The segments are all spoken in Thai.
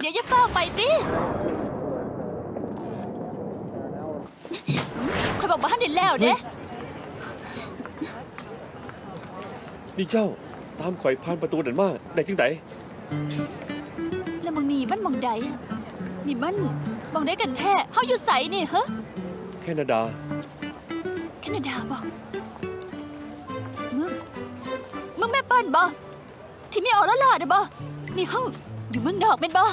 เดี๋ยวอย่าเฝ้าไปติคอยบอกว่าให้ได้แล้วเด้นี่เจ้าตามข่อยผ่านประตูนั่นมาได้จังไดแล้วมึงนี่มันมองใดอะนี่มันมองได้กันแท้เฮาอยู่ใสนี่ฮะแคนาดา แคนาดาบ่มึงมึงแม่เปิ้ลบ่ที่ไม่เอาแล้วล่ะเด้อบ่นี่เฮา อยู่เมืองนอกเป็นบ่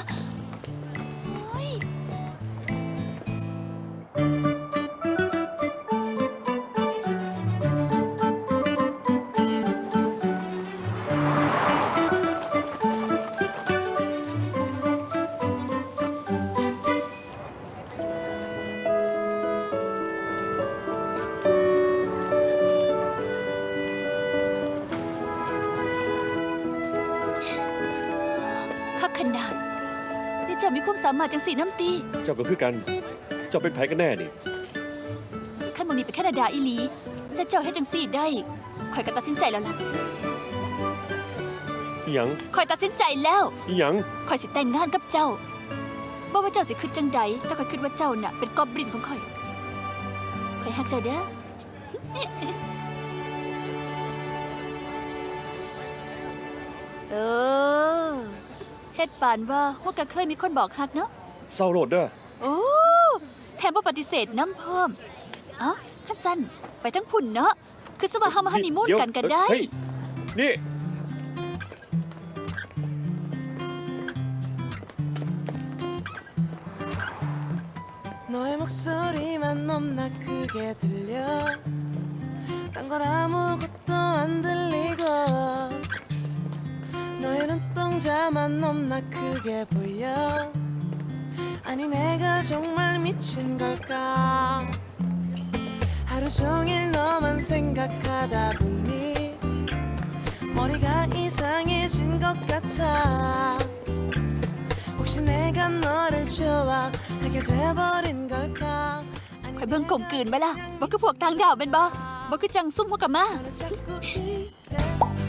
ขนาด นี่เจ้ามีความสามารถจังสีน้ำตี เจ้าก็คือกัน เจ้าเป็นไผกันแน่นี่ ขั้นมึงนี่ไปแคนาดาอีหลีและเจ้าให้จังสีได้ข่อยก็ตัดสินใจแล้วล่ะอีหยังข่อยตัดสินใจแล้วอีหยังข่อยสิแต่งงานกับเจ้าบ่ว่าเจ้าสิคิดจังใดแต่ข่อยคิดว่าเจ้าน่ะเป็นกอบลินของข่อยข่อยฮักเจ้าเด้อ เออ เฮ็ดปานว่าพวกกะเคยมีคนบอกฮักเนาะ เศร้าโลดเด้อ โอ้แถมบ่ปฏิเสธน้ำพร้อมเอ้าท่านสั้นไปทั้งพุ่นเนาะ คือสว่าเฮามาฮันนีมูน เดี๋ยว กันก็ได้ เฮ้ยนี่ 너의 목소리만 너무나 크게 들려 딴 건 아무것도 도 눈동자만 너무나 크게 보여 아니 내가 정말 미친 걸까 하루 종일 너만 생각하다 보니 머리가 이상해진 것 같아 혹시 내가 너를 좋아하게 돼버린 걸까 ข่อยเบิ่งกลมกลืนไปล่ะบ่คือพวกทางดาวเป็นบ่บ่คือจังซุ่มหัวกะมา 너를 자꾸 비려